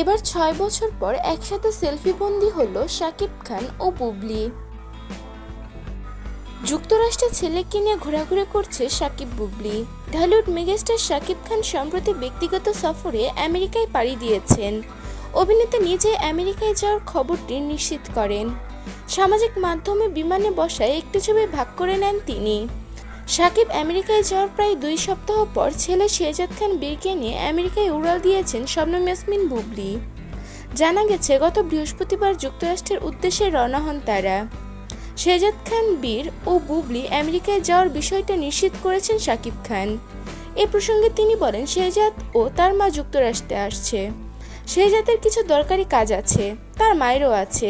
এবার ছয় বছর পর একসাথে সেলফি বন্দি হলো শাকিব খান ও বুবলি। যুক্তরাষ্ট্রে ছেলেকে নিয়ে ঘোরাঘুরি করছে সাকিব বুবলি। ঢালিউড মেগাস্টার শাকিব খান সম্প্রতি ব্যক্তিগত সফরে আমেরিকায় পাড়ি দিয়েছেন। অভিনেতা নিজে আমেরিকায় যাওয়ার খবরটি নিশ্চিত করেন। সামাজিক মাধ্যমে বিমানে বসায় একটি ছবি ভাগ করে নেন তিনি। সাকিব আমেরিকায় যাওয়ার প্রায় দুই সপ্তাহ পর ছেলে শেহজাদ খান বীরকে নিয়ে আমেরিকায় উড়াল দিয়েছেন শবনম ইয়াসমিন বুবলি। জানা গেছে, গত বৃহস্পতিবার যুক্তরাষ্ট্রের উদ্দেশ্যে রওনা হন তারা। শেহজাদ খান, বীর ও বুবলি আমেরিকায় যাওয়ার বিষয়টা নিশ্চিত করেছেন শাকিব খান। এ প্রসঙ্গে তিনি বলেন, শেহজাদ ও তার মা যুক্তরাষ্ট্রে আসছে। শেহজাদের কিছু দরকারি কাজ আছে, তার মায়েরও আছে।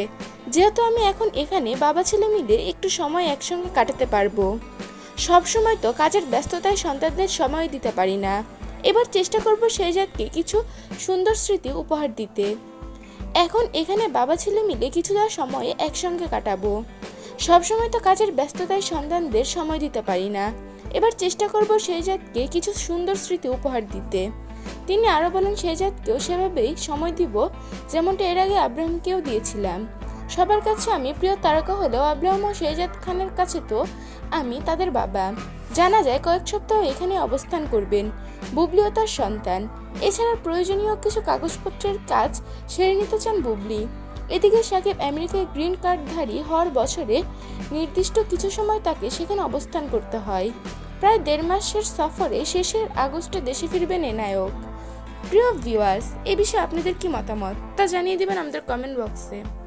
যেহেতু আমি এখন এখানে, বাবা ছেলে মিলে একটু সময় একসঙ্গে কাটাতে পারব। সব সময় তো কাজের ব্যস্ততায় সন্তানদের সময় দিতে পারি না। এবার চেষ্টা করব সেই জাতকে কিছু সুন্দর স্মৃতি উপহার দিতে। এখন এখানে বাবা ছেলে মিলে কিছুটা সময় একসঙ্গে কাটাবো। সবসময় তো কাজের ব্যস্ততায় সন্তানদের সময় দিতে পারি না। এবার চেষ্টা করব সেই জাতকে কিছু সুন্দর স্মৃতি উপহার দিতে। তিনি আরও বলেন, সেই জাতকেও সেভাবেই সময় দিব, যেমনটা এর আগে আব্রাহামকেও দিয়েছিলাম। সবার কাছে আমি প্রিয় তারকা হলেও আব্রাহাম ও শেহজাদ খানের কাছে তো আমি তাদের বাবা। জানা যায় কয়েক সপ্তাহ এখানে অবস্থান করবেন। বুবলিও তার সন্তান। এছাড়া প্রয়োজনীয় কিছু কাগজপত্রের কাজ সেরে নিতে চান বুবলি। এদিকে সাকিব আমেরিকায় গ্রিন কার্ডধারী হওয়ার বছরে নির্দিষ্ট কিছু সময় তাকে সেখানে অবস্থান করতে হয়। প্রায় দেড় মাসের সফরে শেষের আগস্টে দেশে ফিরবেন এ নায়ক। প্রিয় ভিউয়ার্স, এ বিষয়ে আপনাদের কি মতামত? তা জানিয়ে দেবেন আমাদের কমেন্ট বক্সে